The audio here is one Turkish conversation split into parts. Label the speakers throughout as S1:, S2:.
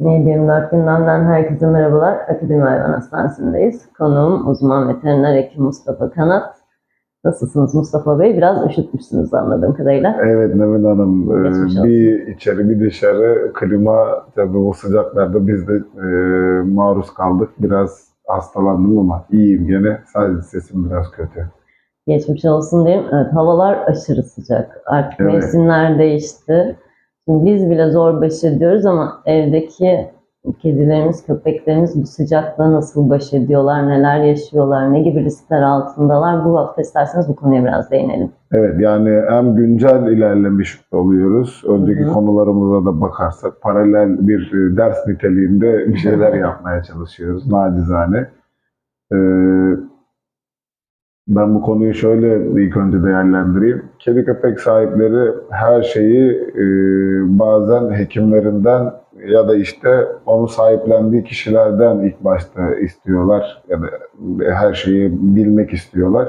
S1: Ne24 gündemden herkese merhabalar. Akademi Hayvan Hastanesi'ndeyiz. Konuğum uzman veteriner hekim Mustafa Kanat. Nasılsınız Mustafa Bey? Biraz üşütmüşsünüz anladığım kadarıyla.
S2: Evet Nevin Hanım, e,
S1: Geçmiş olsun.
S2: bir içeri bir dışarı klima tabii bu sıcaklarda biz de e, maruz kaldık. Biraz hastalandım ama iyiyim gene. Sadece sesim biraz kötü.
S1: Geçmiş olsun diyeyim. Evet, havalar aşırı sıcak. Artık
S2: Evet.
S1: mevsimler değişti. Biz bile zor baş ediyoruz ama evdeki kedilerimiz, köpeklerimiz bu sıcakla nasıl baş ediyorlar, neler yaşıyorlar, ne gibi riskler altındalar? Bu hafta isterseniz bu konuya biraz değinelim.
S2: Evet yani hem güncel ilerlemiş oluyoruz. Önceki
S1: Hı hı.
S2: konularımıza da bakarsak paralel bir e, ders niteliğinde bir şeyler yapmaya çalışıyoruz nacizane. Ee, ben bu konuyu şöyle ilk önce değerlendireyim. Kedi köpek sahipleri her şeyi e, bazen hekimlerinden ya da işte onu sahiplendiği kişilerden ilk başta istiyorlar ya da her şeyi bilmek istiyorlar.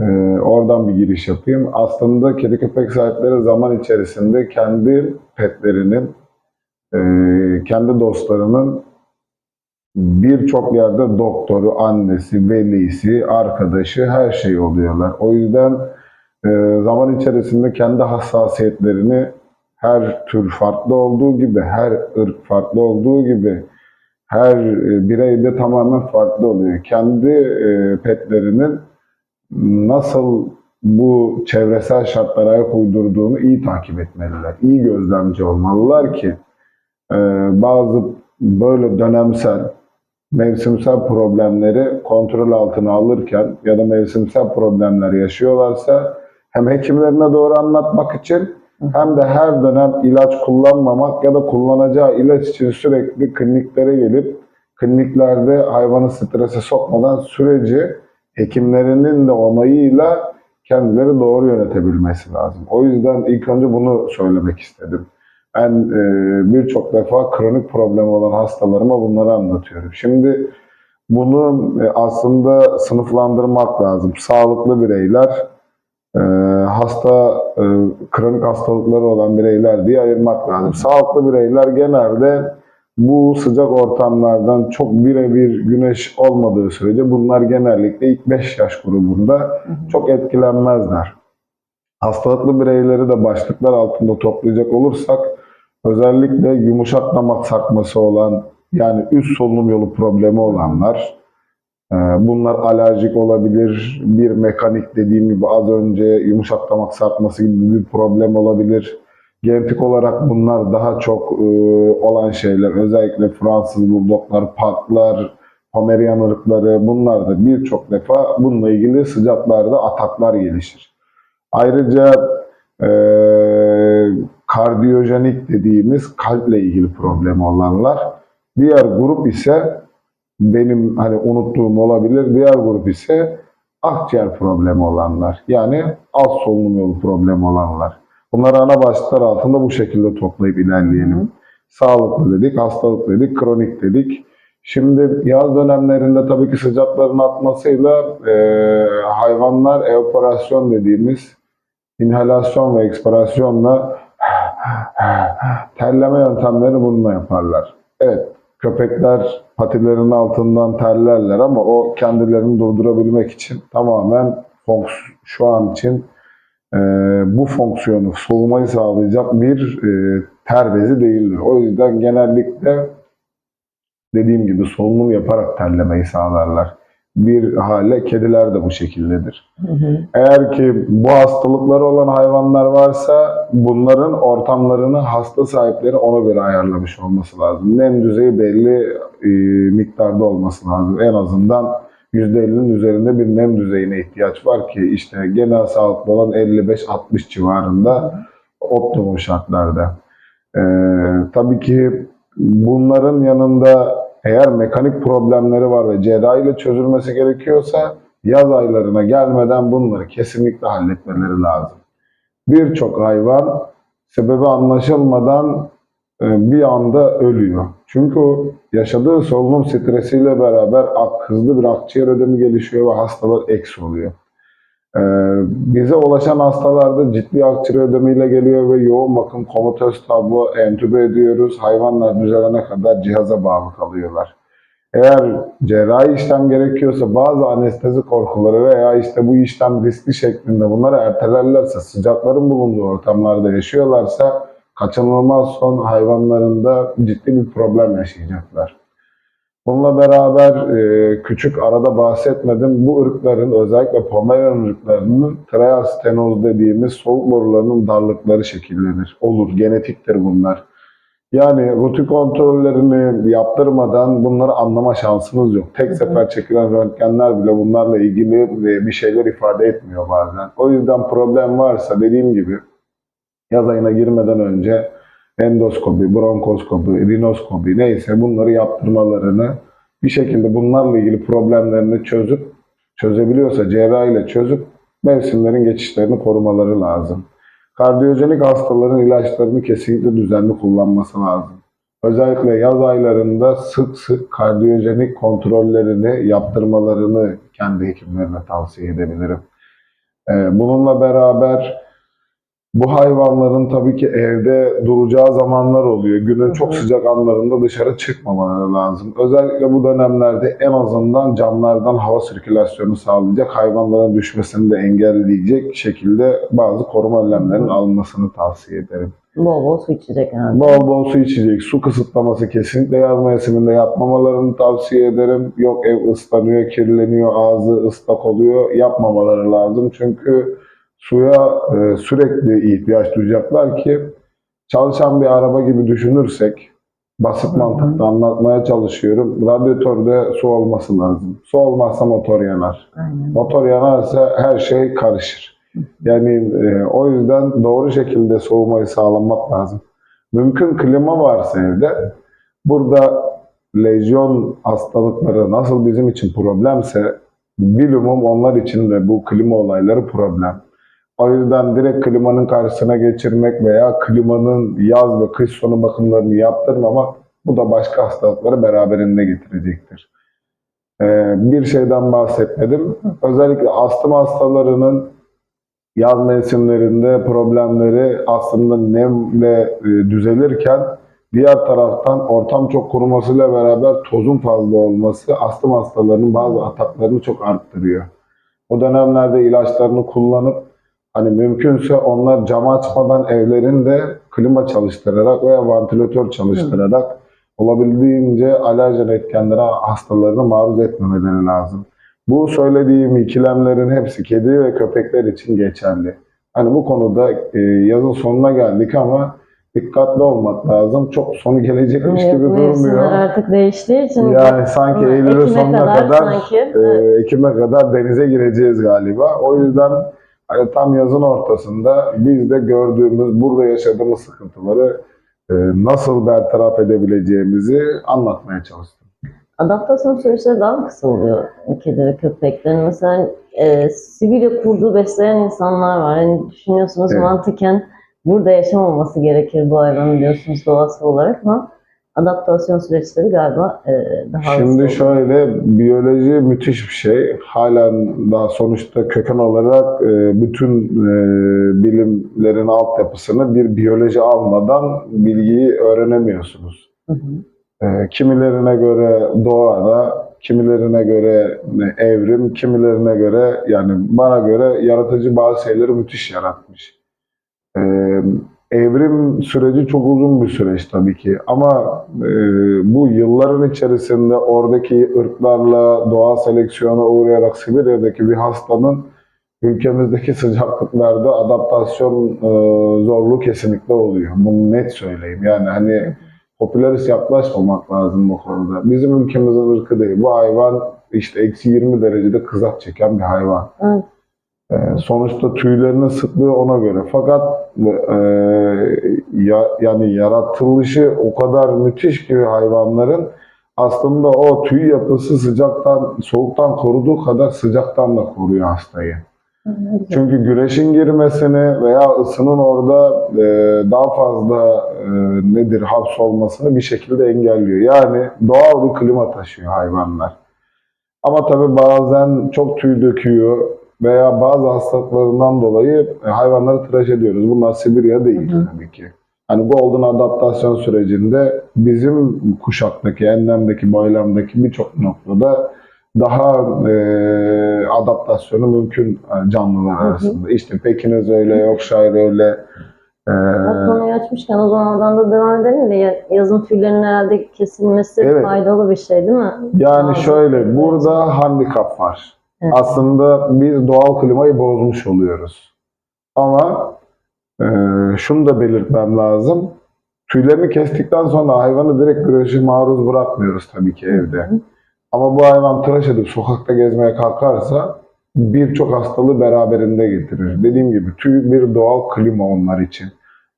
S2: Ee, oradan bir giriş yapayım. Aslında kedi köpek sahipleri zaman içerisinde kendi petlerinin, e, kendi dostlarının birçok yerde doktoru, annesi, velisi, arkadaşı her şey oluyorlar. O yüzden e, zaman içerisinde kendi hassasiyetlerini her tür farklı olduğu gibi, her ırk farklı olduğu gibi her e, bireyde tamamen farklı oluyor. Kendi e, petlerinin nasıl bu çevresel şartlara ayak uydurduğunu iyi takip etmeliler. İyi gözlemci olmalılar ki e, bazı böyle dönemsel, mevsimsel problemleri kontrol altına alırken ya da mevsimsel problemler yaşıyorlarsa hem hekimlerine doğru anlatmak için hem de her dönem ilaç kullanmamak ya da kullanacağı ilaç için sürekli kliniklere gelip kliniklerde hayvanı strese sokmadan süreci hekimlerinin de onayıyla kendileri doğru yönetebilmesi lazım. O yüzden ilk önce bunu söylemek istedim. Ben e, birçok defa kronik problemi olan hastalarıma bunları anlatıyorum. Şimdi bunu e, aslında sınıflandırmak lazım. Sağlıklı bireyler, e, hasta, e, kronik hastalıkları olan bireyler diye ayırmak lazım. Sağlıklı bireyler genelde bu sıcak ortamlardan çok birebir güneş olmadığı sürece bunlar genellikle ilk 5 yaş grubunda çok etkilenmezler. Hastalıklı bireyleri de başlıklar altında toplayacak olursak özellikle yumuşak damak sarkması olan yani üst solunum yolu problemi olanlar e, bunlar alerjik olabilir, bir mekanik dediğim gibi az önce yumuşak damak sarkması gibi bir problem olabilir. Genetik olarak bunlar daha çok e, olan şeyler. Özellikle Fransız buldoklar, paklar, Pomerian ırkları bunlar da birçok defa bununla ilgili sıcaklarda ataklar gelişir. Ayrıca e, kardiyojenik dediğimiz kalple ilgili problemi olanlar. Diğer grup ise benim hani unuttuğum olabilir. Diğer grup ise akciğer problemi olanlar. Yani alt solunum yolu problemi olanlar. Bunları ana başlıklar altında bu şekilde toplayıp ilerleyelim. Sağlıklı dedik, hastalık dedik, kronik dedik. Şimdi yaz dönemlerinde tabii ki sıcakların artmasıyla e, hayvanlar evaporasyon dediğimiz inhalasyon ve ekspirasyonla terleme yöntemlerini bununla yaparlar. Evet, köpekler patilerinin altından terlerler ama o kendilerini durdurabilmek için tamamen şu an için e, bu fonksiyonu soğumayı sağlayacak bir e, ter bezi değildir. O yüzden genellikle dediğim gibi solunum yaparak terlemeyi sağlarlar. Bir hale kediler de bu şekildedir.
S1: Hı hı.
S2: Eğer ki bu hastalıkları olan hayvanlar varsa bunların ortamlarını hasta sahipleri ona göre ayarlamış olması lazım. Nem düzeyi belli e, miktarda olması lazım. En azından %50'nin üzerinde bir nem düzeyine ihtiyaç var ki işte genel sağlıklı olan 55-60 civarında optimum şartlarda. Ee, tabii ki bunların yanında eğer mekanik problemleri var ve cerrahiyle çözülmesi gerekiyorsa yaz aylarına gelmeden bunları kesinlikle halletmeleri lazım. Birçok hayvan sebebi anlaşılmadan e, bir anda ölüyor. Çünkü yaşadığı solunum stresiyle beraber hızlı bir akciğer ödemi gelişiyor ve hastalar eks oluyor. Ee, bize ulaşan hastalarda ciddi akciğer ödemiyle geliyor ve yoğun bakım komatöz tablo entübe ediyoruz. Hayvanlar düzelene kadar cihaza bağlı kalıyorlar. Eğer cerrahi işlem gerekiyorsa bazı anestezi korkuları veya işte bu işlem riskli şeklinde bunları ertelerlerse, sıcakların bulunduğu ortamlarda yaşıyorlarsa kaçınılmaz son hayvanlarında ciddi bir problem yaşayacaklar. Bununla beraber e, küçük arada bahsetmedim. Bu ırkların özellikle Pomerian ırklarının trial stenoz dediğimiz soğuk borularının darlıkları şekillenir. Olur, genetiktir bunlar. Yani rutin kontrollerini yaptırmadan bunları anlama şansınız yok. Tek sefer çekilen röntgenler bile bunlarla ilgili bir şeyler ifade etmiyor bazen. O yüzden problem varsa dediğim gibi yaz ayına girmeden önce endoskopi, bronkoskopi, rinoskopi neyse bunları yaptırmalarını bir şekilde bunlarla ilgili problemlerini çözüp çözebiliyorsa cerrahiyle çözüp mevsimlerin geçişlerini korumaları lazım. Kardiyojenik hastaların ilaçlarını kesinlikle düzenli kullanması lazım. Özellikle yaz aylarında sık sık kardiyojenik kontrollerini yaptırmalarını kendi hekimlerine tavsiye edebilirim. Ee, Bununla beraber bu hayvanların tabii ki evde duracağı zamanlar oluyor. Günün çok sıcak anlarında dışarı çıkmamaları lazım. Özellikle bu dönemlerde en azından camlardan hava sirkülasyonu sağlayacak, hayvanların düşmesini de engelleyecek şekilde bazı koruma önlemlerinin alınmasını tavsiye ederim.
S1: Bol bol su içecek herhalde.
S2: Bol bol su içecek, su kısıtlaması kesinlikle yaz mevsiminde yapmamalarını tavsiye ederim. Yok ev ıslanıyor, kirleniyor, ağzı ıslak oluyor, yapmamaları lazım. Çünkü suya e, sürekli ihtiyaç duyacaklar ki çalışan bir araba gibi düşünürsek, basit mantıkla anlatmaya çalışıyorum. Radyatörde su olması lazım. Su olmazsa motor yanar.
S1: Aynen.
S2: Motor yanarsa her şey karışır. Yani e, o yüzden doğru şekilde soğumayı sağlamak lazım. Mümkün klima varsa evde, burada lejyon hastalıkları nasıl bizim için problemse, bilumum onlar için de bu klima olayları problem. O yüzden direkt klimanın karşısına geçirmek veya klimanın yaz ve kış sonu bakımlarını yaptırmamak bu da başka hastalıkları beraberinde getirecektir. Ee, bir şeyden bahsetmedim. Özellikle astım hastalarının yaz mevsimlerinde problemleri aslında nemle e, düzelirken diğer taraftan ortam çok kurumasıyla beraber tozun fazla olması astım hastalarının bazı ataklarını çok arttırıyor. O dönemlerde ilaçlarını kullanıp hani mümkünse onlar cam açmadan evlerinde klima çalıştırarak veya vantilatör çalıştırarak olabildiğince alerjen etkenlere hastalarını maruz etmemeleri lazım. Bu söylediğim ikilemlerin hepsi kedi ve köpekler için geçerli. Hani bu konuda e, yazın sonuna geldik ama dikkatli olmak lazım. Çok sonu gelecekmiş gibi
S1: Mevsimler
S2: durmuyor.
S1: artık değiştiği için
S2: Yani sanki
S1: Hı,
S2: Eylül'ün sonuna
S1: kadar
S2: kadar,
S1: sanki,
S2: e,
S1: evet.
S2: Ekim'e kadar denize gireceğiz galiba. O yüzden hani tam yazın ortasında biz de gördüğümüz, burada yaşadığımız sıkıntıları e, nasıl bertaraf edebileceğimizi anlatmaya çalıştım.
S1: adaptasyon süreçleri daha kısa oluyor kedi ve köpeklerin? Mesela e, Sibirya kurdu besleyen insanlar var. Hani düşünüyorsunuz
S2: Evet.
S1: mantıken burada yaşamaması gerekir bu hayvanın diyorsunuz doğası olarak ama adaptasyon süreçleri galiba e, daha hızlı
S2: Şimdi
S1: oluyor.
S2: şöyle, biyoloji müthiş bir şey. Halen daha sonuçta köken olarak e, bütün e, bilimlerin altyapısını bir biyoloji almadan bilgiyi öğrenemiyorsunuz.
S1: Hı hı.
S2: E, kimilerine göre doğada, kimilerine göre e, evrim, kimilerine göre yani bana göre yaratıcı bazı şeyleri müthiş yaratmış. E, evrim süreci çok uzun bir süreç tabii ki ama e, bu yılların içerisinde oradaki ırklarla doğal seleksiyona uğrayarak Sibirya'daki bir hastanın ülkemizdeki sıcaklıklarda adaptasyon e, zorluğu kesinlikle oluyor. Bunu net söyleyeyim. Yani hani popülerist yaklaşmamak lazım bu konuda. Bizim ülkemizin ırkı değil. Bu hayvan işte eksi 20 derecede kızak çeken bir hayvan.
S1: Evet.
S2: Ee, sonuçta tüylerinin sıklığı ona göre. Fakat e, ya, yani yaratılışı o kadar müthiş ki hayvanların aslında o tüy yapısı sıcaktan, soğuktan koruduğu kadar sıcaktan da koruyor hastayı. Çünkü güneşin girmesini veya ısının orada e, daha fazla e, nedir hapsolmasını bir şekilde engelliyor. Yani doğal bir klima taşıyor hayvanlar. Ama tabii bazen çok tüy döküyor. Veya bazı hastalıklarından dolayı e, hayvanları tıraş ediyoruz. Bunlar Sibirya değil
S1: Hı hı.
S2: tabii ki. Hani Golden adaptasyon sürecinde bizim kuşaktaki, enlemdeki, boylamdaki birçok noktada daha e, adaptasyonu mümkün e, canlılar
S1: Hı hı.
S2: arasında. İşte Pekiniz öyle, Yorkshire öyle. E,
S1: Bak konuyu açmışken o zaman oradan da devam edelim de ya- yazın tüylerin herhalde kesilmesi
S2: Evet.
S1: faydalı bir şey değil mi?
S2: yani
S1: Bazı
S2: şöyle, burada handikap var.
S1: Evet.
S2: Aslında biz doğal klimayı bozmuş oluyoruz. Ama e, şunu da belirtmem lazım. Tüylerini kestikten sonra hayvanı direkt güneşe maruz bırakmıyoruz tabii ki evde.
S1: Hı.
S2: Ama bu hayvan tıraş edip sokakta gezmeye kalkarsa birçok hastalığı beraberinde getirir. Dediğim gibi tüy bir doğal klima onlar için.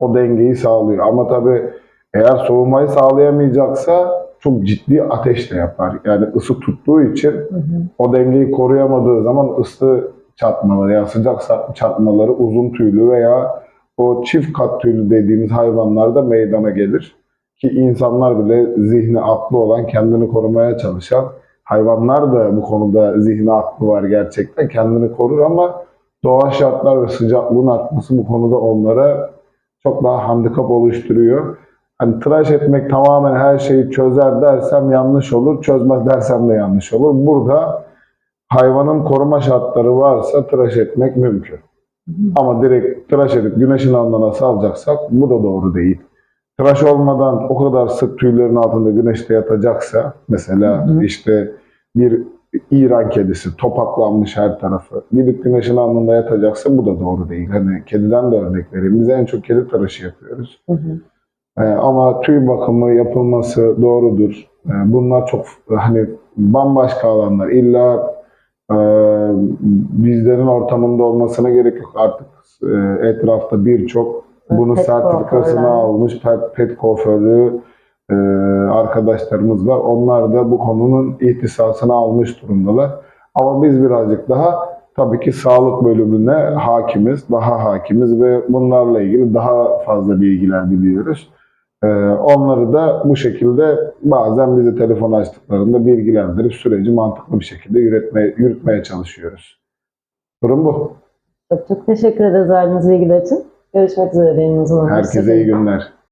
S2: O dengeyi sağlıyor. Ama tabii eğer soğumayı sağlayamayacaksa çok ciddi ateş de yapar. Yani ısı tuttuğu için
S1: Hı hı.
S2: o dengeyi koruyamadığı zaman ısı çarpmaları ya sıcak sa- çarpmaları uzun tüylü veya o çift kat tüylü dediğimiz hayvanlarda meydana gelir. Ki insanlar bile zihni aklı olan, kendini korumaya çalışan hayvanlar da bu konuda zihni aklı var gerçekten. Kendini korur ama doğal şartlar ve sıcaklığın artması bu konuda onlara çok daha handikap oluşturuyor. Hani tıraş etmek tamamen her şeyi çözer dersem yanlış olur, çözmez dersem de yanlış olur. Burada hayvanın koruma şartları varsa tıraş etmek mümkün. Ama direkt tıraş edip güneşin altına salacaksak bu da doğru değil. Tıraş olmadan o kadar sık tüylerin altında güneşte yatacaksa mesela
S1: Hı hı.
S2: işte bir İran kedisi topaklanmış her tarafı gidip güneşin altında yatacaksa bu da doğru değil. Hani kediden de örnek vereyim. Biz en çok kedi tıraşı yapıyoruz.
S1: Hı hı.
S2: Ee, ama tüy bakımı yapılması doğrudur. Ee, bunlar çok hani bambaşka alanlar. İlla e, bizlerin ortamında olmasına gerek yok. Artık e, etrafta birçok bunun
S1: Pet
S2: sertifikasını
S1: kuaförler.
S2: almış pet, pet kuaförü e, arkadaşlarımız var. Onlar da bu konunun ihtisasını almış durumdalar. Ama biz birazcık daha tabii ki sağlık bölümüne hakimiz, daha hakimiz ve bunlarla ilgili daha fazla bilgiler biliyoruz. Ee, onları da bu şekilde bazen bizi telefon açtıklarında bilgilendirip süreci mantıklı bir şekilde yürütmeye, yürütmeye çalışıyoruz. Durum bu.
S1: Çok çok teşekkür ederiz verdiğiniz bilgiler için. Görüşmek üzere benim.
S2: Herkese iyi günler.